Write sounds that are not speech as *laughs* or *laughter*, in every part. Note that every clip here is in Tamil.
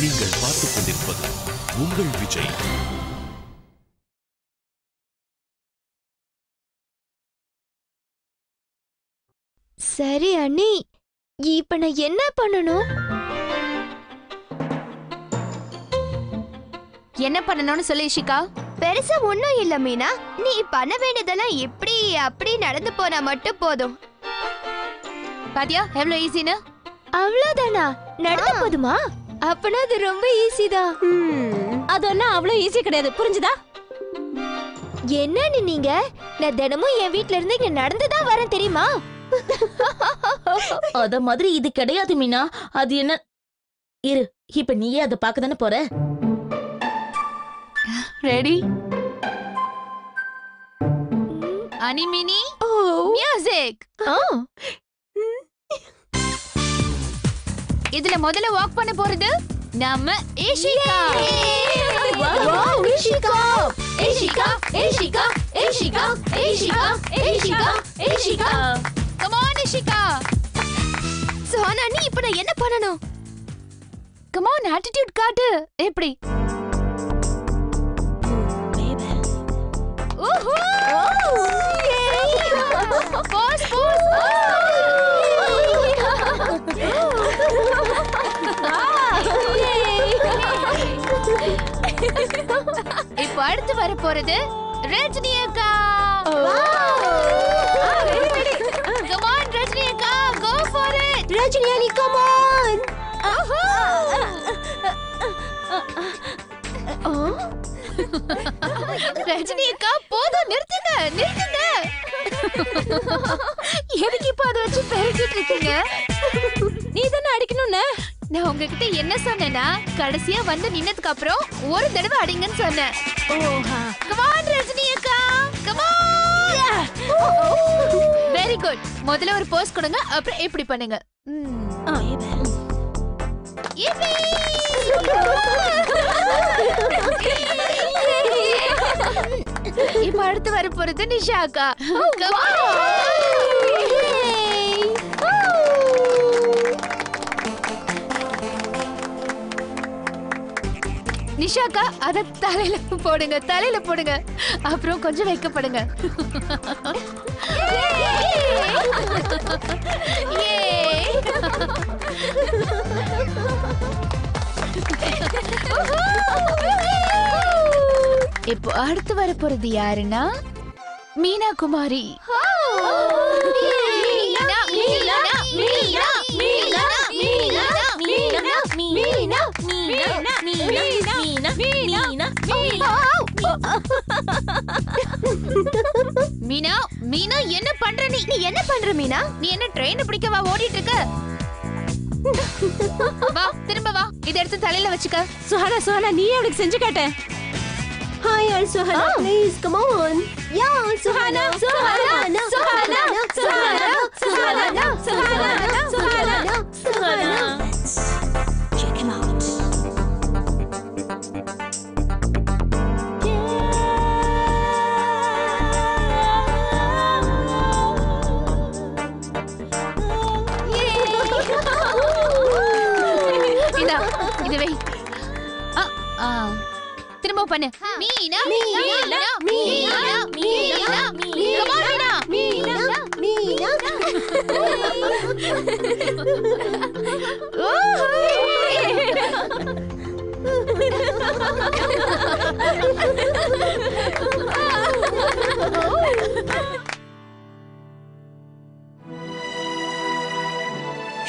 நீங்கள் பார்த்துக் கொண்டிருப்பது உங்கள் விஜய். சரி அண்ணி. இப்ப நான் என்ன பண்ணணும்? என்ன பண்ணணும்னு சொல்லு பெருசா ஒண்ணும் இல்ல மீனா. நீ பண்ண வேண்டியதெல்லாம் இப்படி அப்படி நடந்து போனா மட்டும் போதும். பாத்தியா? எவ்வளவு ஈஸின்னு அவ்வளவுதானா? நடந்து போதுமா? அப்பனா அது ரொம்ப ஈஸி தான். அது என்ன அவ்வளவு ஈஸி கிடையாது. புரிஞ்சுதா? என்னன்னு நீங்க? நான் தினமும் என் வீட்ல இருந்து இங்க நடந்து தான் வரேன் தெரியுமா? *laughs* அத மாதிரி இது கிடையாது மீனா. அது என்ன? இரு இப்ப நீயே அதை பார்க்க தானே போற? ரெடி அனிமினி மியூசிக் இதுல முதல்ல வாக் பண்ண போறது நம்ம Ishika Wow, Ishika Ishika Ishika Ishika Ishika Ishika Ishika come on Ishika Sona நீ இப்ப நான் என்ன பண்ணணும்? கம் ஆன் ஆட்டிட்யூட் காட்டு. எப்படி? *laughs* இப்போ அடுத்து வர போறது ரஜினி அக்கா. கம் ஆன் ரஜினி அக்கா go for it Rajini Ali come on Rajini அக்கா போதும் நிறுத்துங்க நிறுத்துங்க. எதுக்கு இப்ப அதை வச்சு பெருக்கிட்டு இருக்கீங்க? நீ தானே அடிக்கணும்னு? நான் உங்ககிட்ட என்ன சொன்னேன்னா கடைசியா வந்து நின்னதுக்கு அப்புறம் ஒரு தடவை அடிங்கன்னு சொன்னேன். கமான் ரஜினி அக்கா. கமான் வெரி குட் முதல்ல ஒரு போஸ் கொடுங்க அப்புறம் இப்படி பண்ணுங்க! *laughs* இப்ப அடுத்து வர போறது நிஷா அக்கா. நிஷாக்கா அத தலையில போடுங்க தலையில போடுங்க அப்புறம் கொஞ்சம் வைக்கப்படுங்க இப்போ அடுத்து வர போறது யாருன்னா மீனா குமாரி மீனா, மீனா, மீனா, மீனா, மீனா, மீனா, மீனா மீனா மீனா மீனா மீனா மீனா மீனா என்ன பண்ற நீ? நீ என்ன பண்ற மீனா? நீ என்ன ட்ரெயின் பிடிக்கவா ஓடிட்டு இருக்க? வா திரும்ப வா. இத எடுத்து தலையில வச்சுக்க. சுஹானா சுஹானா நீ அவளுக்கு செஞ்சு காட்ட. Hi, all Suhana, please come on. Yeah, Suhana, Suhana, Suhana, Suhana, Suhana, Suhana, Suhana, Suhana. பண்ணு. Meena Meena Meena Meena Meena on, Meena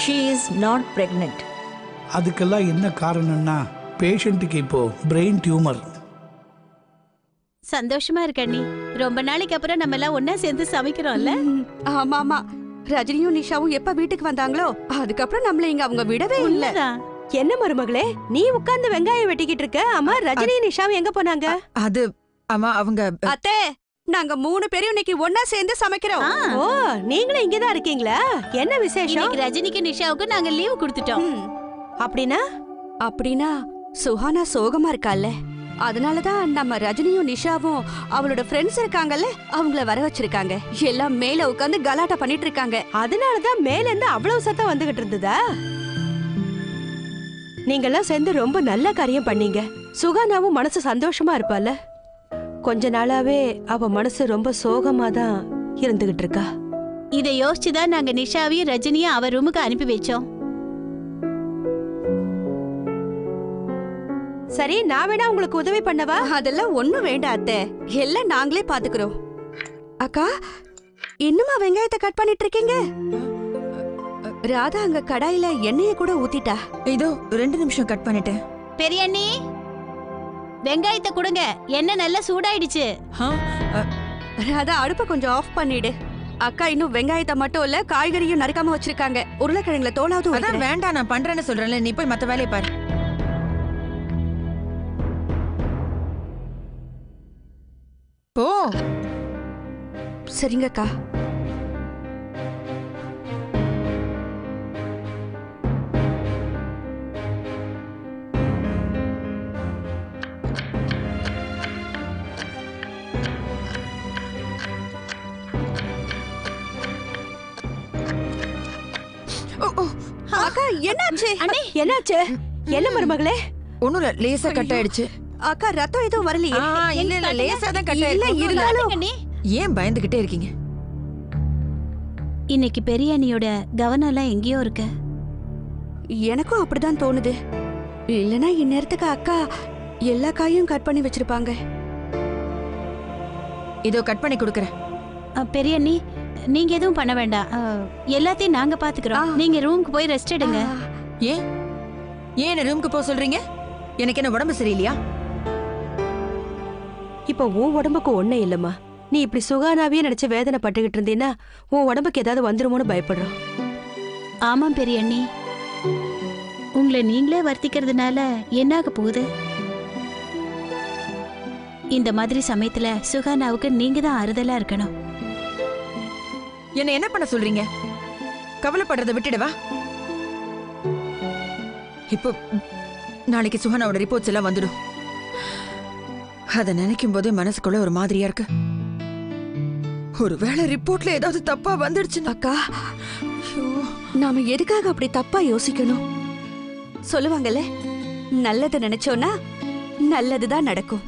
she is not pregnant அதுக்கெல்லாம் என்ன காரணம்னா பேஷண்ட்டுக்கு இப்போ பிரெயின் டியூமர் சந்தோஷமா இருக்க நீ ரொம்ப நாளைக்கு அப்புறம் நம்ம எல்லாம் ஒன்னா சேர்ந்து சமைக்கிறோம்ல? ஆமா ஆமா. ரஜினியும் நிஷாவும் எப்ப வீட்டுக்கு வந்தாங்களோ அதுக்கப்புறம் நம்மள இங்க அவங்க விடவே இல்ல. என்ன மருமகளே நீ உட்கார்ந்து வெங்காயம் வெட்டிக்கிட்டு இருக்க? அம்மா ரஜினி நிஷாவும் எங்க போனாங்க? அது ஆமா அவங்க அத்தே நாங்க மூணு பேரும் இன்னைக்கு ஒன்னா சேர்ந்து சமைக்கிறோம். ஓ நீங்களும் இங்கதான் இருக்கீங்களா? என்ன விசேஷம்? ரஜினிக்கு நிஷாவுக்கு நாங்க லீவ் கொடுத்துட்டோம். அப்படின்னா? அப்படின்னா சுஹானா சோகமா இருக்கால்ல அதனாலதான் நம்ம ரஜினியும் நிஷாவும் அவளோட ஃப்ரெண்ட்ஸ் இருக்காங்கல்ல அவங்கள வர வச்சிருக்காங்க. எல்லாம் மேல உட்காந்து கலாட்டா பண்ணிட்டு இருக்காங்க அதனாலதான் மேல இருந்து அவ்வளவு சத்தம் வந்துகிட்டு இருந்ததா? நீங்கெல்லாம் சேர்ந்து ரொம்ப நல்ல காரியம் பண்ணீங்க. சுகானாவும் மனசு சந்தோஷமா இருப்பால. கொஞ்ச நாளாவே அவ மனசு ரொம்ப சோகமா தான் இருந்துகிட்டு இருக்கா. இதை யோசிச்சுதான் நாங்க நிஷாவையும் ரஜினியும் அவ ரூமுக்கு அனுப்பி வச்சோம். சரி நான் வேணா உங்களுக்கு உதவி பண்ணவா? அதெல்லாம் ஒண்ணும் வேண்டாம் அத்தை. எல்லாம் நாங்களே பாத்துக்கிறோம். அக்கா இன்னுமா வெங்காயத்தை கட் பண்ணிட்டு இருக்கீங்க ராதா அங்க கடாயில எண்ணெய கூட ஊத்திட்டா. இதோ ரெண்டு நிமிஷம் கட் பண்ணிட்டேன். பெரியண்ணி வெங்காயத்தை கொடுங்க. எண்ணெய் நல்லா சூடாயிடுச்சு. ராதா அடுப்பை கொஞ்சம் ஆஃப் பண்ணிடு. அக்கா இன்னும் வெங்காயத்தை மட்டும் இல்ல காய்கறியும் நறுக்காம வச்சிருக்காங்க. உருளைக்கிழங்குல தோலாவது அதான். வேண்டாம் நான் பண்றேன்னு சொல்றேன்ல நீ போய் மத்த வேலையை பாரு. ஓ சரிங்க அக்கா ஓ, ஓ, அக்கா என்னாச்சு? என்னாச்சு? என்ன மருமகளே? ஒண்ணும் லேசா கட் ஆயிடுச்சு. அக்கா ரத்தம் எதுவும் வரலையே? இல்ல இல்ல லேசா தான் கட் இல்ல இருந்தாலும் அண்ணி, ஏன் பயந்துகிட்டே இருக்கீங்க? இன்னைக்கு பெரியண்ணியோட கவனம் எல்லாம் எங்கேயோ இருக்கு. எனக்கும் அப்படிதான் தோணுது. இல்லனா இந்நேரத்துக்கு அக்கா எல்லா காயும் கட் பண்ணி வச்சிருப்பாங்க. இதோ கட் பண்ணி கொடுக்கறேன். அ, பெரியண்ணி நீங்க எதுவும் பண்ண வேண்டாம். எல்லாத்தையும் நாங்க பாத்துக்கிறோம். நீங்க ரூமுக்கு போய் ரெஸ்ட் எடுங்க. ஏன்? ஏன் என்ன ரூமுக்கு போக சொல்றீங்க? எனக்கு என்ன உடம்பு சரியில்லையா? இப்ப உன் உடம்புக்கு ஒண்ணே இல்லம்மா. நீ இப்படி சுகானாவே நினைச்சு வேதனை பட்டுக்கிட்டு இருந்தீன்னா உன் உடம்புக்கு ஏதாவது வந்துருமோன்னு பயப்படுறோம். ஆமாம் பெரியண்ணி. உங்களை நீங்களே வர்த்திக்கிறதுனால என்னாக போகுது? இந்த மாதிரி சமயத்துல சுகானாவுக்கு நீங்க தான் ஆறுதலா இருக்கணும். என்ன என்ன பண்ண சொல்றீங்க? கவலைப்படுறதை விட்டுடவா? இப்போ நாளைக்கு சுஹானாவோட ரிப்போர்ட்ஸ் எல்லாம் வந்துடும். அதை நினைக்கும் போதே மனசுக்குள்ள ஒரு மாதிரியா இருக்கு. ஒருவேளை ரிப்போர்ட்ல ஏதாவது தப்பா வந்துடுச்சுனாக்கா? அக்கா நாம எதுக்காக அப்படி தப்பா யோசிக்கணும்? சொல்லுவாங்கல்ல நல்லது நினைச்சோன்னா நல்லதுதான் நடக்கும்.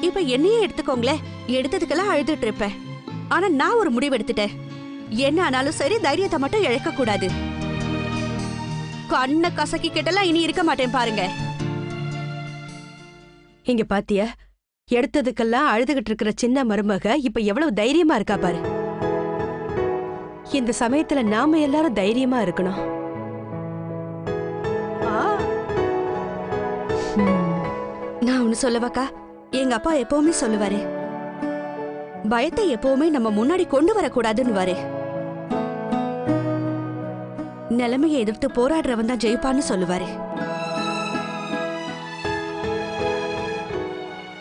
இப்ப என்னையே எடுத்துக்கோங்களேன் எடுத்ததுக்கெல்லாம் அழுதுட்டு இருப்பேன். ஆனா நான் ஒரு முடிவு எடுத்துட்டேன். என்ன ஆனாலும் சரி தைரியத்தை மட்டும் இழக்க கூடாது கண்ணை கசக்கி கிட்டலாம் இனி இருக்க மாட்டேன் பாருங்க. இங்க பாத்தியா? எடுத்ததுக்கெல்லாம் அழுதுகிட்டு இருக்கிற சின்ன மருமக இப்ப எவ்வளவு தைரியமா இருக்கா பாரு. இந்த சமயத்துல நாம எல்லாரும் தைரியமா இருக்கணும். நான் ஒண்ணு சொல்லவாக்கா? எங்க அப்பா எப்பவுமே சொல்லுவாரு. பயத்தை எப்பவுமே நம்ம முன்னாடி கொண்டு வரக்கூடாதுன்னு வாரு நிலைமையை எதிர்த்து போராடுறவன் தான் ஜெயிப்பான்னு சொல்லுவாரு.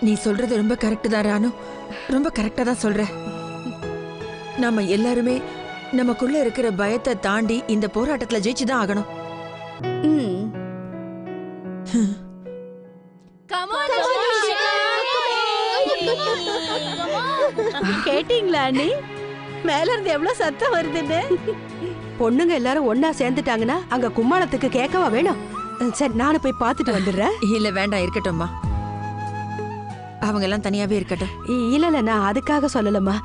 நீ சொல்றது ரொம்ப கரெக்ட் தான் ராணு. ரொம்ப கரெக்டா தான் சொல்ற. நாம எல்லாருமே நமக்குள்ள இருக்கிற பயத்தை தாண்டி இந்த போராட்டத்துல ஜெயிச்சு தான் ஆகணும். ம். *laughs* கேட்டீங்களா அண்ணி? மேல இருந்து எவ்வளவு சத்தம் வருதுன்னு? பொண்ணுங்க எல்லாரும் ஒன்னா சேர்ந்துட்டாங்கன்னா அங்க கும்மாளத்துக்கு கேட்கவா வேணும். சரி நானும் போய் பார்த்துட்டு வந்துடுறேன். இல்ல வேண்டாம் இருக்கட்டும்மா. அவங்க எல்லாம் தனியாவே இருக்கட்டும். இல்ல இல்ல நான் அதுக்காக சொல்லலம்மா.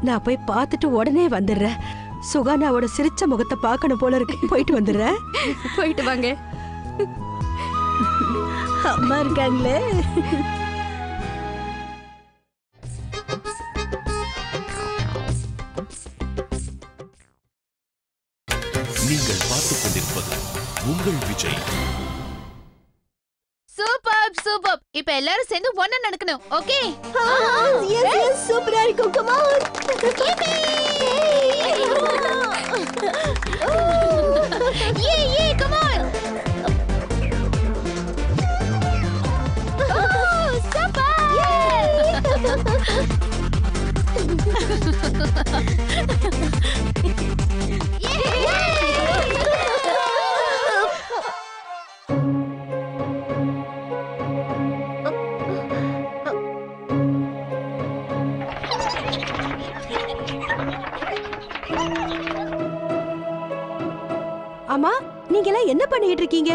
நான் போய் பார்த்துட்டு உடனே வந்துடுறேன். சுகானாவோட சிரிச்ச முகத்தை பார்க்கணும் போல இருக்கு. போயிட்டு வந்துடுறேன். போயிட்டு வாங்க. அம்மா இருக்காங்களே. இப்ப எல்லாரும் சேர்ந்து ஒண்ணா நடக்கணும் ஓகே? எஸ் எஸ் சூப்பரா இருக்கும். கம் ஆன் ஏ ஏ கம் ஆன் சூப்பர். *laughs* நீங்க எல்லாம் என்ன பண்ணிட்டு இருக்கீங்க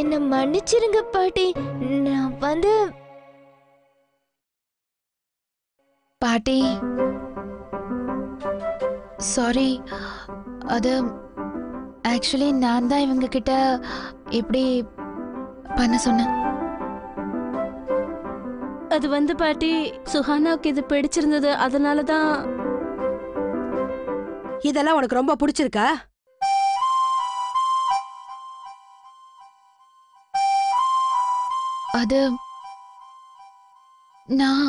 என்ன மன்னிச்சிருங்க பாட்டி. நான் வந்து பாட்டி. சாரி அது ஆக்சுவலி நான் தான் இவங்க கிட்ட இப்படி பண்ண சொன்னேன். அது வந்து பாட்டி சுஹானாவுக்கு இது பிடிச்சிருந்தது அதனால தான் இதெல்லாம் உனக்கு ரொம்ப பிடிச்சிருக்கா? அது நான்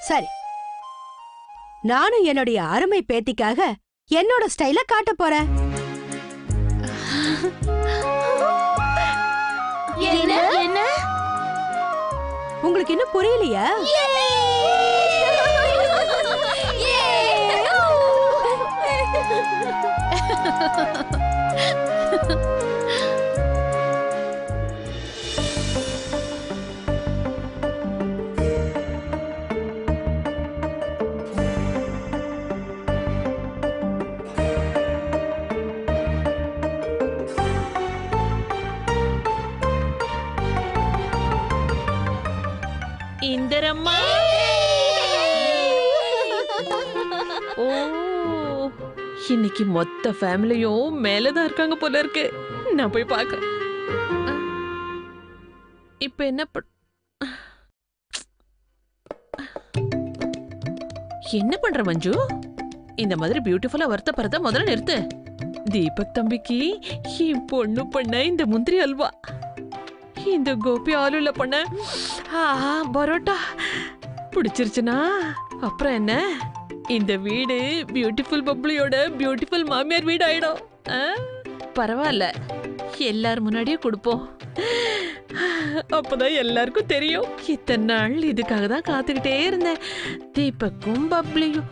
சரி. நானும் என்னுடைய அருமை பேத்திக்காக என்னோட ஸ்டைல காட்ட போறேன் என்ன என்ன உங்களுக்கு இன்னும் புரியலையா இன்னைக்கு மொத்த ஃபேமிலியும் மேலதான் இருக்காங்க போல இருக்கு. நான் போய் பார்க்க இப்ப என்ன பண் என்ன பண்ற மஞ்சு? இந்த மாதிரி பியூட்டிஃபுல்லா வருத்தப்படுறத முதல்ல நிறுத்து. தீபக் தம்பிக்கு என் பொண்ணு பண்ண இந்த முந்திரி அல்வா. இந்த கோபி ஆலுல பண்ண பரோட்டா. பிடிச்சிருச்சுனா அப்புறம் என்ன? இந்த வீடு பியூட்டிஃபுல் பப்ளியோட பியூட்டிஃபுல் மாமியார் வீடு ஆயிடும்? பரவாயில்ல. எல்லார் முன்னாடியும் கொடுப்போம். அப்பதான் எல்லாருக்கும் தெரியும். இத்தனை நாள் இதுக்காக தான் காத்துக்கிட்டே இருந்தேன். தீபக்கும் பப்ளியும்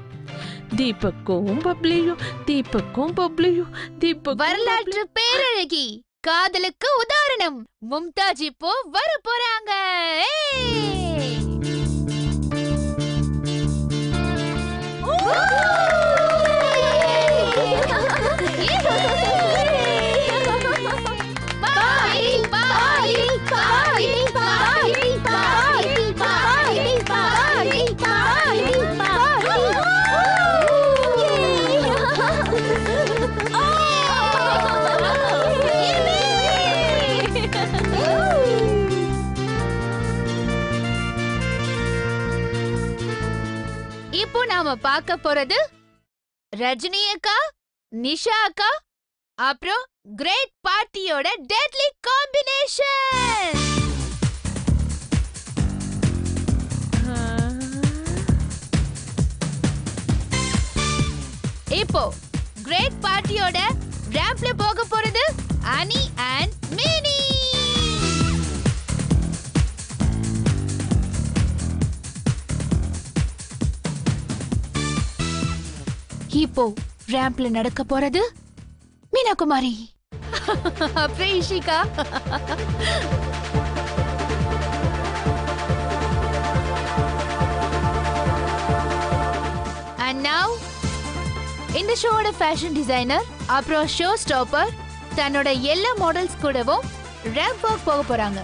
தீபக்கும் பப்ளியும் தீபக்கும் பப்ளியும் தீபக் வரலாற்று பேரழகி காதலுக்கு உதாரணம். மும்தாஜ் இப்போ வர போறாங்க 哦 *laughs* பார்க்க போறது? ரஜினி அக்கா நிஷா அக்கா அப்புறம் கிரேட் பார்ட்டியோட டெட்லி காம்பினேஷன். இப்போ கிரேட் பார்ட்டியோட ரேம்ப்ல போக போறது அனி அண்ட் மீனி. இப்போ ரேம்ப்ல நடக்க போறது? மீனா குமாரி அப்புறம் இஷிகா அண்ட் நவ் இந்த ஷோவோட ஃபேஷன் டிசைனர் அப்புறம் ஷோ ஸ்டாப்பர் தன்னோட எல்லா மாடல்ஸ் கூடவும் ரேம்ப் வாக் போக போறாங்க.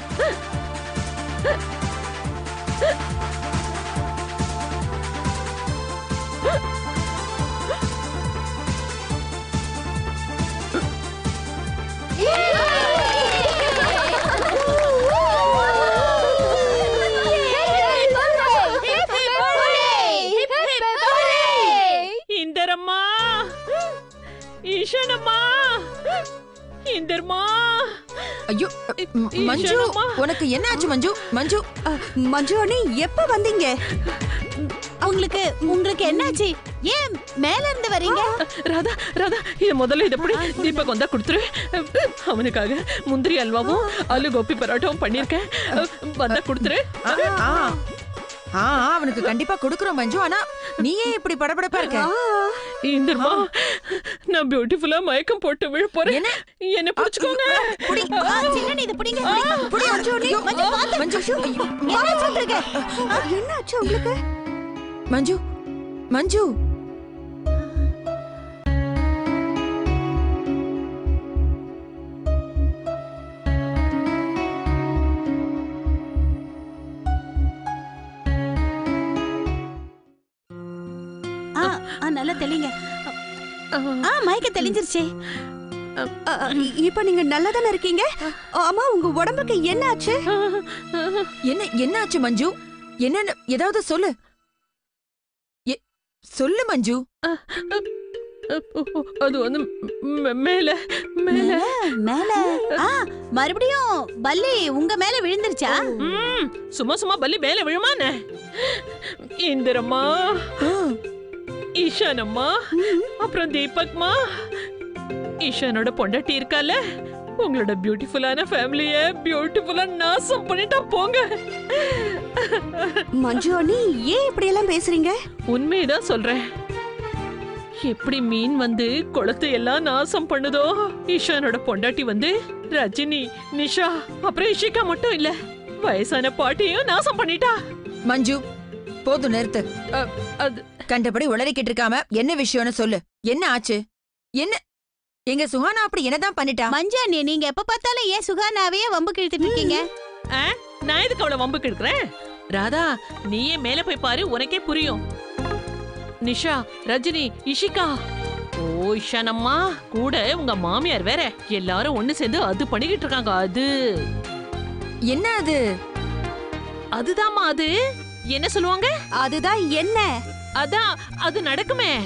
ஈஷனம்மா! இந்தர்மா! ஐயோ மஞ்சு. உனக்கு என்ன ஆச்சு மஞ்சு மஞ்சு மஞ்சு அண்ணி எப்ப வந்தீங்க? உங்களுக்கு உங்களுக்கு என்னாச்சு? ஏன் மேல இருந்து வரீங்க? ராதா ராதா இது முதல்ல இதை எப்படி தீபக் வந்தா கொடுத்துரு. அவனுக்காக முந்திரி அல்வாவும் ஆலு கோபி பரோட்டாவும் பண்ணிருக்கேன் வந்தா கொடுத்துரு. ஆ, ஆ. ஆ அவனுக்கு கண்டிப்பா கொடுக்குறோம் மஞ்சு. ஆனா நீயே இப்படி படபடப்பா இருக்க? இந்திரமா நான் பியூட்டிஃபுல்லா மயக்கம் போட்டு விழ போறேன். என்ன? புடிச்சுக்கோங்க. சின்ன இது பிடிங்க. புடி, மஞ்சு, உங்களுக்கு? மஞ்சு. மஞ்சு. நல்லா தெளிங்க. ஆ. மயக்க தெளிஞ்சிருச்சே. இப்ப நீங்க நல்லா தானே இருக்கீங்க ஆமா உங்க உடம்புக்கு என்னாச்சு? என்ன என்ன ஆச்சு மஞ்சு? என்னன்னு ஏதாவது சொல்லு. எ- சொல்லு மஞ்சு. அது வந்து மே- மேல மேல. மேல ஆ மறுபடியும் பல்லி உங்க மேல விழுந்துருச்சா? சும்மா சும்மா பல்லி மேல விழுமானே இந்திரம்மா. ஆ, ஈஷானம்மா அப்புறம் தீபக்மா. ஈஷானோட பொண்டாட்டி இருக்கால உங்களோட பியூட்டிஃபுல்லான ஃபேமிலிய பியூட்டிஃபுல்லா நாசம் பண்ணிட்டா போங்க. மஞ்சு அண்ணி ஏன் இப்படி எல்லாம் பேசுறீங்க? உண்மையதான் சொல்றேன். எப்படி மீன் வந்து குளத்தை எல்லாம் நாசம் பண்ணுதோ? ஈஷானோட பொண்டாட்டி வந்து ரஜினி நிஷா அப்புறம் இஷிகா மட்டும் இல்ல வயசான பாட்டியும் நாசம் பண்ணிட்டா. மஞ்சு போதும் நிறுத்து. அது கண்டபடி உளறிக்கிட்டு இருக்காம என்ன விஷயம்னு சொல்லு. என்ன ஆச்சு? என்ன? எங்க சுஹானா அப்படி என்னதான் பண்ணிட்டா? மஞ்சு அண்ணி நீங்க எப்ப பார்த்தாலும் ஏன் சுகானாவையே வம்பு கிழித்துட்டு இருக்கீங்க? ஆ, நான் எதுக்கு அவளை வம்பு கெடுக்கிறேன் ராதா நீயே மேல போய் பாரு உனக்கே புரியும். நிஷா ரஜினி இஷிகா. ஓ இஷானம்மா கூட உங்க மாமியார் வேற. எல்லாரும் ஒண்ணு சேர்ந்து அது பண்ணிக்கிட்டு இருக்காங்க அது. என்ன அது? அதுதாம்மா அது. என்ன சொல்லுவாங்க? அதுதான் என்ன? அதான் அது நடக்குமே.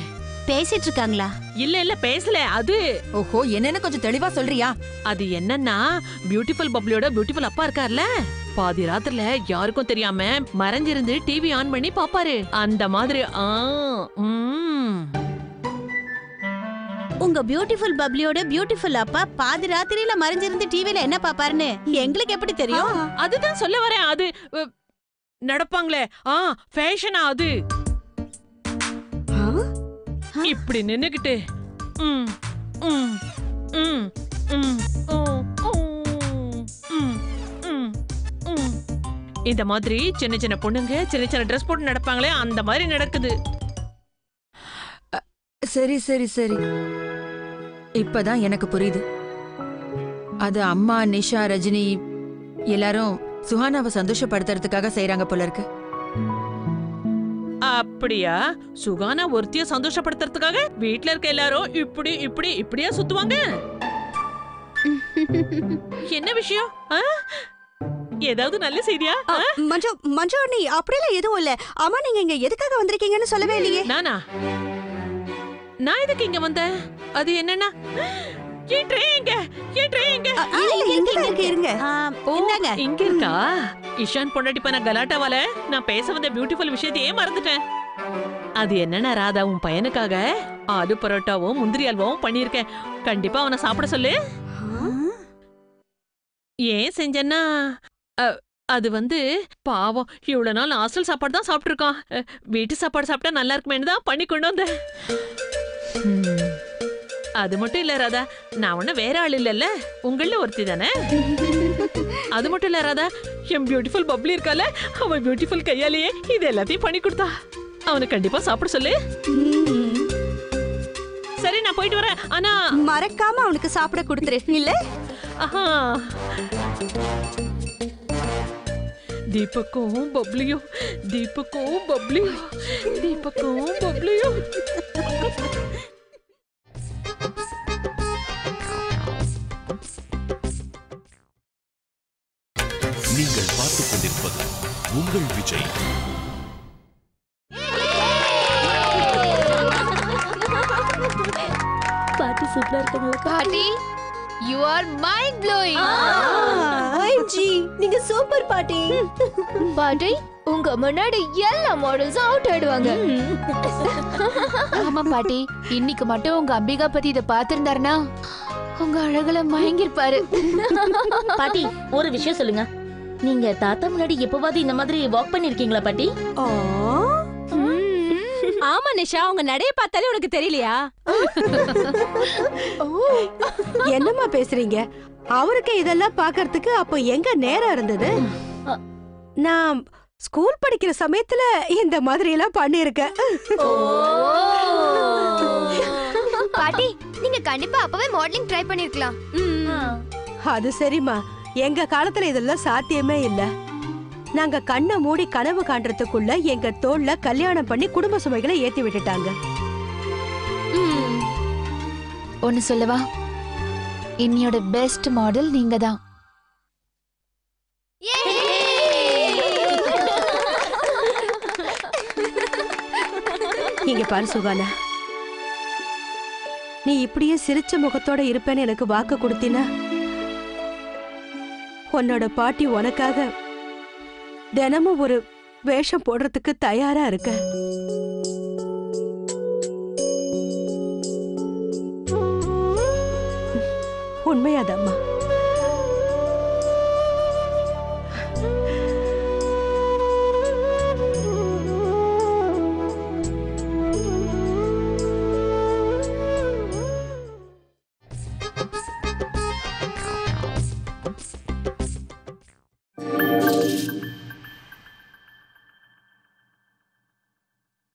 பேசிட்டு இருக்காங்களா இல்ல இல்ல பேசல அது. ஓஹோ என்னன்னு கொஞ்சம் தெளிவா சொல்றியா? அது என்னன்னா பியூட்டிஃபுல் பப்ளியோட பியூட்டிஃபுல் அப்பா இருக்கார்ல. பாதி ராத்திரில யாருக்கும் தெரியாம மறைஞ்சிருந்து டிவி ஆன் பண்ணி பாப்பாரு. அந்த மாதிரி ஆ ம். உங்க பியூட்டிஃபுல் பப்ளியோட பியூட்டிஃபுல் அப்பா பாதி ராத்திரியில மறைஞ்சிருந்து டிவில என்ன பாப்பாருன்னு எங்களுக்கு எப்படி தெரியும்? அதுதான் சொல்ல வரேன். அது நடப்பாங்களே. ஆ ஃபேஷனா அது? இப்படி நின்னுகிட்டு ம் ம், ம், ம். இந்த மாதிரி சின்ன சின்ன பொண்ணுங்க சின்ன சின்ன ட்ரெஸ் போட்டு நடப்பாங்களே அந்த மாதிரி நடக்குது. சரி சரி சரி. இப்பதான் எனக்கு புரியுது. அது அம்மா நிஷா ரஜினி எல்லாரும் சுஹானாவை சந்தோஷப்படுத்துறதுக்காக செய்றாங்க போல இருக்கு. அப்படியா? சுகானா ஒருத்திய சந்தோஷப்படுத்துறதுக்காக வீட்ல இருக்க எல்லாரும் இப்படி இப்படி இப்படியா சுத்துவாங்க? என்ன விஷயம்? ஆ? ஏதாவது நல்ல செய்தியா? மஞ்சு மஞ்சு அண்ணி அப்படியெல்லாம் எதுவும் இல்ல. அம்மா நீங்க இங்க எதுக்காக வந்திருக்கீங்கன்னு சொல்லவே இல்லையே. நானா? நான் எதுக்கு இங்க வந்தேன்? அது என்னன்னா என் tray எங்க என் tray எங்க இங்கதான் இருக்கு இருங்க. இந்தாங்க. இங்க இருக்கா? இஷான் பொண்டாட்டி பண்ண கலாட்டாவால நான் பேச வந்த பியூட்டிஃபுல் விஷயத்தையே மறந்துட்டேன். அது என்னன்னா ராதா உன் பையனுக்காக ஆலு பரோட்டாவும் முந்திரி அல்வாவும் பண்ணியிருக்கேன். கண்டிப்பா அவனை சாப்பிட சொல்லு. ஏன் செஞ்சேன்னா அது வந்து பாவம். இவ்வளவு நாள் ஹாஸ்டல் சாப்பாடு தான் சாப்பிட்டுருக்கான். அ, வீட்டு சாப்பாடு சாப்பிட்டா நல்லா இருக்குமேன்னு தான் பண்ணி கொண்டு வந்தேன். அது மட்டும் இல்ல ராதா. நான் ஒன்னும் வேற ஆள் இல்லல்ல. உங்கள ஒருத்தி தானே? அது மட்டும் இல்ல ராதா. என் பியூட்டிஃபுல் பப்ளி இருக்கால அவன் பியூட்டிஃபுல் கையாலேயே இது எல்லாத்தையும் பண்ணி கொடுத்தா. அவனை கண்டிப்பா சாப்பிட சொல்லு. சரி நான் போயிட்டு வரேன். ஆனா மறக்காம அவனுக்கு சாப்பிட கொடுத்துரு. இல்ல? ஆஹா. தீபக்கும் பப்ளியும் தீபக்கும் பப்ளியும் தீபக்கும் பப்ளியும் பாட்டி சூப்பரா இருக்காங்களா பாட்டி you are mind blowing IG நீங்க சூப்பர் பாட்டி பாட்டி உங்க முன்னாடி எல்லா மாடல்ஸும் அவுட் ஆயிடுவாங்க. ஆமா பாட்டி இன்னைக்கு மட்டும் உங்க அம்பிகா பத்தி இத பாத்திருந்தாருன்னா உங்க அழகுல மயங்கிருப்பாரு பாட்டி ஒரு விஷயம் சொல்லுங்க. நீங்க தாத்தா முன்னாடி எப்பவாவது இந்த மாதிரி வாக் பண்ணிருக்கீங்களா பாட்டி ம். ஆமா நிஷா உங்க நடைய பார்த்தாலே உனக்கு தெரியலையா? *laughs* என்னம்மா பேசுறீங்க? அவருக்கு இதெல்லாம் பார்க்கறதுக்கு அப்போ எங்க நேரம் இருந்தது? நான் ஸ்கூல் படிக்கிற சமயத்துல இந்த மாதிரி எல்லாம் பண்ணிருக்கேன் பாட்டி நீங்க கண்டிப்பா அப்பவே மாடலிங் ட்ரை பண்ணிருக்கலாம். அது சரிம்மா. எங்க காலத்துல இதெல்லாம் சாத்தியமே இல்ல. நாங்க கண்ணை மூடி கனவு காண்றதுக்குள்ள எங்க தோல்ல கல்யாணம் பண்ணி குடும்ப சுமைகளை ஏத்தி விட்டுட்டாங்க. ஒன்னு சொல்லவா? இன்னியோட பெஸ்ட் மாடல் நீங்க தான் இங்க பாரு சுகானா. நீ இப்படியே சிரிச்ச முகத்தோட இருப்பேன்னு எனக்கு வாக்கு கொடுத்தினா? உன்னோட பாட்டி உனக்காக தினமும் ஒரு வேஷம் போடுறதுக்கு தயாரா இருக்க. உண்மையாதம்மா.